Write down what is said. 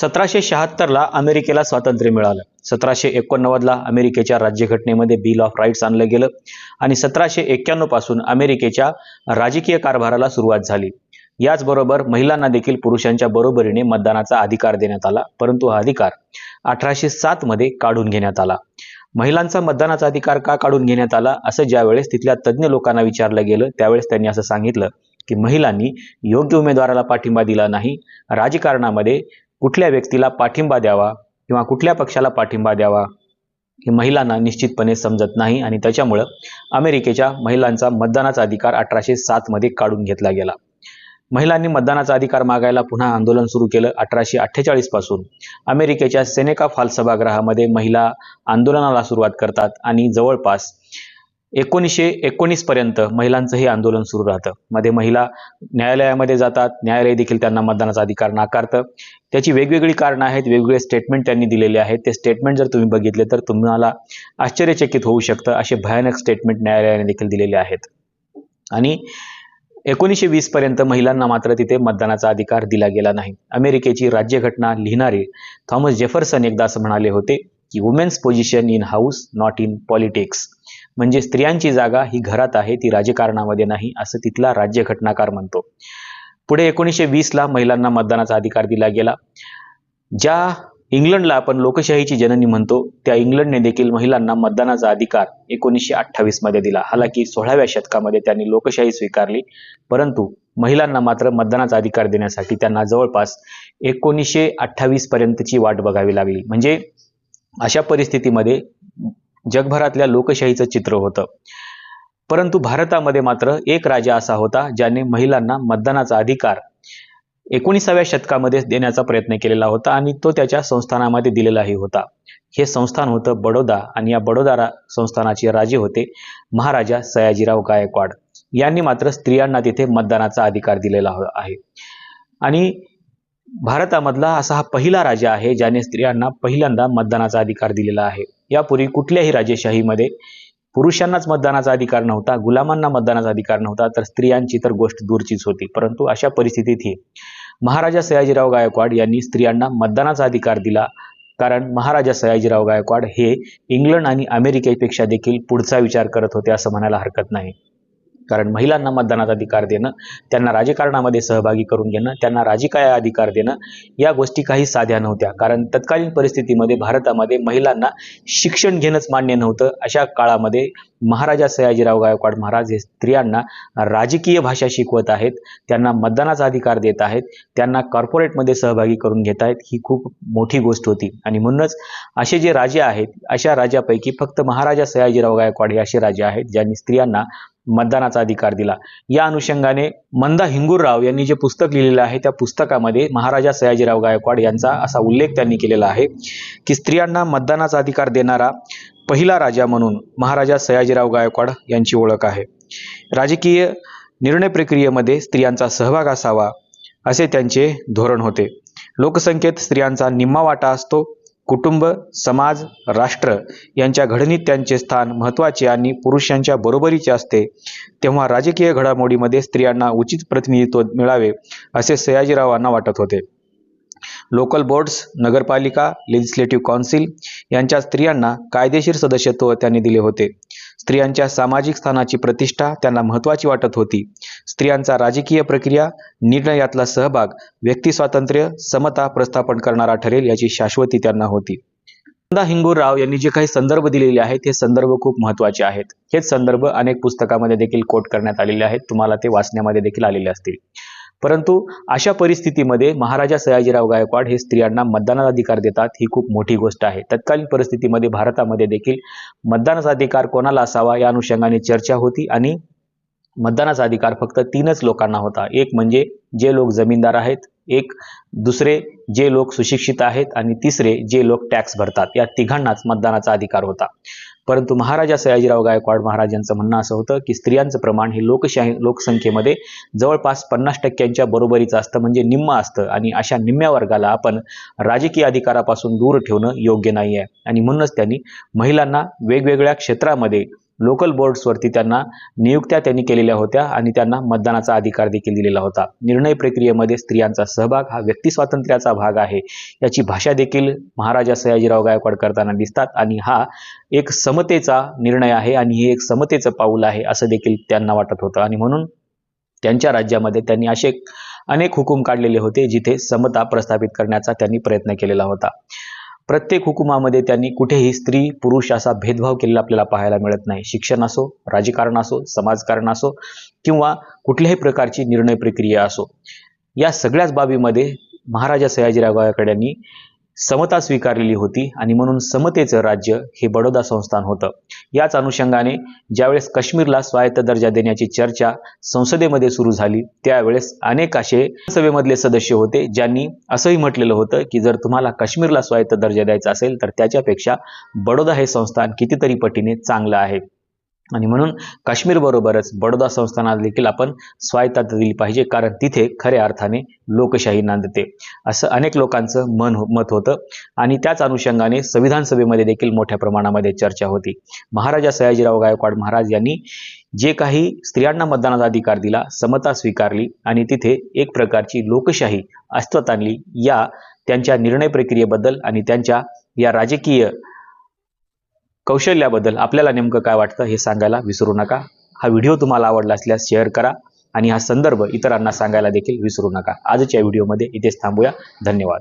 सतराशे शहात्तरला अमेरिकेला स्वातंत्र्य मिळालं. सतराशे एकोणनव्वदला अमेरिकेच्या राज्यघटनेमध्ये बिल ऑफ राईट्स आणलं गेलं आणि सतराशे एक्क्याण्णवपासून अमेरिकेच्या राजकीय कारभाराला सुरुवात झाली. याचबरोबर महिलांना देखील पुरुषांच्या बरोबरीने मतदानाचा अधिकार देण्यात आला परंतु हा अधिकार अठराशे सात मध्ये काढून घेण्यात आला. महिलांचा मतदानाचा अधिकार का काढून घेण्यात आला? असं ज्यावेळेस तिथल्या तज्ज्ञ लोकांना विचारलं गेलं त्यावेळेस त्यांनी असं सांगितलं की महिलांनी योग्य उमेदवाराला पाठिंबा दिला नाही. राजकारणामध्ये कुठल्या व्यक्तीला पाठिंबा द्यावा किंवा कुठल्या पक्षाला पाठिंबा द्यावा हे महिलांना निश्चितपणे समजत नाही आणि त्याच्यामुळं अमेरिकेच्या महिलांचा मतदानाचा अधिकार अठराशे सातमध्ये काढून घेतला गेला. महिलांनी मतदानाचा अधिकार मागायला पुन्हा आंदोलन सुरू केलं अठराशे अठ्ठेचाळीसपासून. अमेरिकेच्या सेनेका फाल सभागृहामध्ये महिला आंदोलनाला सुरुवात करतात आणि जवळपास एकोणीसशे एकोणीस पर्यंत महिलांचं हे आंदोलन सुरू राहतं. मध्ये महिला न्यायालयामध्ये जातात न्यायालय देखील त्यांना मतदानाचा अधिकार नाकारतं. त्याची वेगवेगळी कारणं आहेत वेगवेगळे स्टेटमेंट त्यांनी दिलेले आहेत. ते स्टेटमेंट जर तुम्ही बघितले तर तुम्हाला आश्चर्यचकित होऊ शकतं असे भयानक स्टेटमेंट न्यायालयाने देखील दिलेले आहेत. आणि एकोणीसशे वीस पर्यंत महिलांना मात्र तिथे मतदानाचा अधिकार दिला गेला नाही. अमेरिकेची राज्यघटना लिहिणारे थॉमस जेफरसन एकदा असं म्हणाले होते की women's position in house not in politics म्हणजे स्त्रियांची जागा ही घरात आहे ती राजकारणामध्ये नाही असं तिथला राज्यघटनाकार म्हणतो. पुढे एकोणीसशे वीसला महिलांना मतदानाचा अधिकार दिला गेला. ज्या इंग्लंडला आपण लोकशाहीची जननी म्हणतो त्या इंग्लंडने देखील महिलांना मतदानाचा अधिकार एकोणीसशे अठ्ठावीसमध्ये दिला. हालाकी सोळाव्या शतकामध्ये त्यांनी लोकशाही स्वीकारली परंतु महिलांना मात्र मतदानाचा अधिकार देण्यासाठी त्यांना जवळपास एकोणीसशे अठ्ठावीस पर्यंतची वाट बघावी लागली. म्हणजे अशा परिस्थितीमध्ये जगभरातल्या लोकशाहीचं चित्र होतं. परंतु भारतामध्ये मात्र एक राजा असा होता ज्याने महिलांना मतदानाचा अधिकार एकोणीसाव्या शतकामध्ये देण्याचा प्रयत्न केलेला होता आणि तो त्याच्या संस्थानामध्ये दिलेलाही होता. हे संस्थान होतं बडोदा आणि या बडोदा रा संस्थानाचे राजे होते महाराजा सयाजीराव गायकवाड. यांनी मात्र स्त्रियांना तिथे मतदानाचा अधिकार दिलेला हो- आहे. आणि भारतामधला असा हा पहिला राजा आहे ज्याने स्त्रियांना पहिल्यांदा मतदानाचा अधिकार दिलेला आहे. यापूर्वी कुठल्याही राजेशाहीमध्ये पुरुषांनाच मतदानाचा अधिकार नव्हता गुलामांना मतदानाचा अधिकार नव्हता तर स्त्रियांची तर गोष्ट दूरचीच होती. परंतु अशा परिस्थितीतही महाराजा सयाजीराव गायकवाड यांनी स्त्रियांना मतदानाचा अधिकार दिला कारण महाराजा सयाजीराव गायकवाड हे इंग्लंड आणि अमेरिकेपेक्षा देखील पुढचा विचार करत होते असं म्हणायला हरकत नाही. कारण महिलांना मतदानाचा अधिकार देणं त्यांना राजकारणामध्ये सहभागी करून घेणं त्यांना राजकीय अधिकार देणं या गोष्टी काही साध्या नव्हत्या. कारण तत्कालीन परिस्थितीमध्ये भारतामध्ये महिलांना शिक्षण घेणंच मान्य नव्हतं. अशा काळामध्ये महाराजा सयाजीराव गायकवाड महाराज हे स्त्रियांना राजकीय भाषा शिकवत आहेत त्यांना मतदानाचा अधिकार देत आहेत त्यांना कॉर्पोरेटमध्ये सहभागी करून घेत आहेत ही खूप मोठी गोष्ट होती. आणि म्हणूनच असे जे राजे आहेत अशा राजापैकी फक्त महाराजा सयाजीराव गायकवाड हे असे राजे आहेत ज्यांनी स्त्रियांना मतदानाचा अधिकार दिला. या अनुषंगाने मंदा हिंगूरराव यांनी जे पुस्तक लिहिलेलं आहे त्या पुस्तकामध्ये महाराजा सयाजीराव गायकवाड यांचा असा उल्लेख त्यांनी केलेला आहे की स्त्रियांना मतदानाचा अधिकार देणारा पहिला राजा म्हणून महाराजा सयाजीराव गायकवाड यांची ओळख आहे. राजकीय निर्णय प्रक्रियेमध्ये स्त्रियांचा सहभाग असावा असे त्यांचे धोरण होते. लोकसंख्येत स्त्रियांचा निम्मा वाटा असतो. कुटुंब समाज राष्ट्र यांच्या घडणीत त्यांचे स्थान महत्त्वाचे आणि पुरुषांच्या बरोबरीचे असते. तेव्हा राजकीय घडामोडीमध्ये स्त्रियांना उचित प्रतिनिधित्व मिळावे असे सयाजीरावांना वाटत होते. लोकल बोर्ड्स नगरपालिका लेजिस्लेटिव्ह काउन्सिल यांच्या स्त्रियांना कायदेशीर सदस्यत्व त्यांनी दिले होते. स्त्रियांच्या सामाजिक स्थानाची प्रतिष्ठा त्यांना महत्त्वाची वाटत होती. स्त्रियांचा राजकीय प्रक्रिया निर्णयातला सहभाग व्यक्ती स्वातंत्र्य समता प्रस्थापन करणारा ठरेल याची शाश्वती त्यांना होती. नंदा हिंगूरराव यांनी जे काही संदर्भ दिलेले आहेत हे संदर्भ खूप महत्त्वाचे आहेत. हेच संदर्भ अनेक पुस्तकामध्ये देखील कोट करण्यात आलेले आहेत. तुम्हाला ते वाचण्यामध्ये देखील आलेले असतील. परंतु अशा परिस्थितीमध्ये महाराजा सयाजीराव गायकवाड हे स्त्रियांना मतदानाचा अधिकार देतात ही खूप मोठी गोष्ट आहे. तत्कालीन परिस्थितीमध्ये भारतामध्ये देखील मतदानाचा अधिकार कोणाला असावा या अनुषंगाने चर्चा होती आणि मतदानाचा अधिकार फक्त तीनच लोकांना होता. एक म्हणजे जे लोक जमीनदार आहेत एक दुसरे जे लोक सुशिक्षित आहेत आणि तिसरे जे लोक टॅक्स भरतात. या तिघांनाच मतदानाचा अधिकार होता. परंतु महाराजा सयाजीराव गायकवाड महाराज यांचं म्हणणं असं होतं की स्त्रियांचं प्रमाण हे लोकशाही लोकसंख्येमध्ये जवळपास पन्नास टक्क्यांच्या बरोबरीचं असतं म्हणजे निम्म असतं. आणि अशा निम्म्या वर्गाला आपण राजकीय अधिकारापासून दूर ठेवणं योग्य नाही आहे आणि म्हणूनच त्यांनी महिलांना वेगवेगळ्या क्षेत्रामध्ये लोकल बोर्ड्सवरती त्यांना नियुक्त्या त्यांनी केलेल्या होत्या आणि त्यांना मतदानाचा अधिकार देखील दिलेला होता. निर्णय प्रक्रियेमध्ये स्त्रियांचा सहभाग हा व्यक्ती स्वातंत्र्याचा भाग आहे. याची भाषा देखील महाराजा सयाजीराव गायकवाड करताना दिसतात आणि हा एक समतेचा निर्णय आहे आणि हे एक समतेचं पाऊल आहे असं देखील त्यांना वाटत होतं. आणि म्हणून त्यांच्या राज्यामध्ये त्यांनी असे अनेक हुकूम काढलेले होते जिथे समता प्रस्थापित करण्याचा त्यांनी प्रयत्न केलेला होता. प्रत्येक हुकुमामध्ये त्यांनी कुठेही स्त्री पुरुष असा भेदभाव केलेला आपल्याला पाहायला मिळत नाही. शिक्षण असो राजकारण असो समाजकारण असो किंवा कुठल्याही प्रकारची निर्णय प्रक्रिया असो या सगळ्याच बाबीमध्ये महाराजा सयाजीराव गायकवाड यांनी समता स्वीकारलेली होती आणि म्हणून समतेचं राज्य हे बडोदा संस्थान होतं. याच अनुषंगाने ज्यावेळेस काश्मीरला स्वायत्त दर्जा देण्याची चर्चा संसदेमध्ये सुरू झाली त्यावेळेस अनेक असे सभेमधले सदस्य होते ज्यांनी असंही म्हटलेलं होतं की जर तुम्हाला काश्मीरला स्वायत्त दर्जा द्यायचा असेल तर त्याच्यापेक्षा बडोदा हे संस्थान कितीतरी पटीने चांगलं आहे. आणि म्हणून काश्मीरबरोबरच बडोदा संस्थानाला देखील आपण स्वायत्तता दिली पाहिजे कारण तिथे खऱ्या अर्थाने लोकशाही नांदते. असं अनेक लोकांचं मन हो-, मत होतं. आणि त्याच अनुषंगाने संविधान सभेमध्ये देखील मोठ्या प्रमाणामध्ये चर्चा होती. महाराजा सयाजीराव गायकवाड महाराज यांनी जे काही स्त्रियांना मतदानाचा अधिकार दिला समता स्वीकारली आणि तिथे एक प्रकारची लोकशाही अस्तित्वात आणली या त्यांच्या निर्णय प्रक्रियेबद्दल आणि त्यांच्या या राजकीय कौशल्याबद्दल आपल्याला नेमकं काय वाटतं हे सांगायला विसरू नका. हा व्हिडिओ तुम्हाला आवडला असल्यास शेअर करा आणि हा संदर्भ इतरांना सांगायला देखील विसरू नका. आजच्या व्हिडिओमध्ये इथेच थांबूया. धन्यवाद.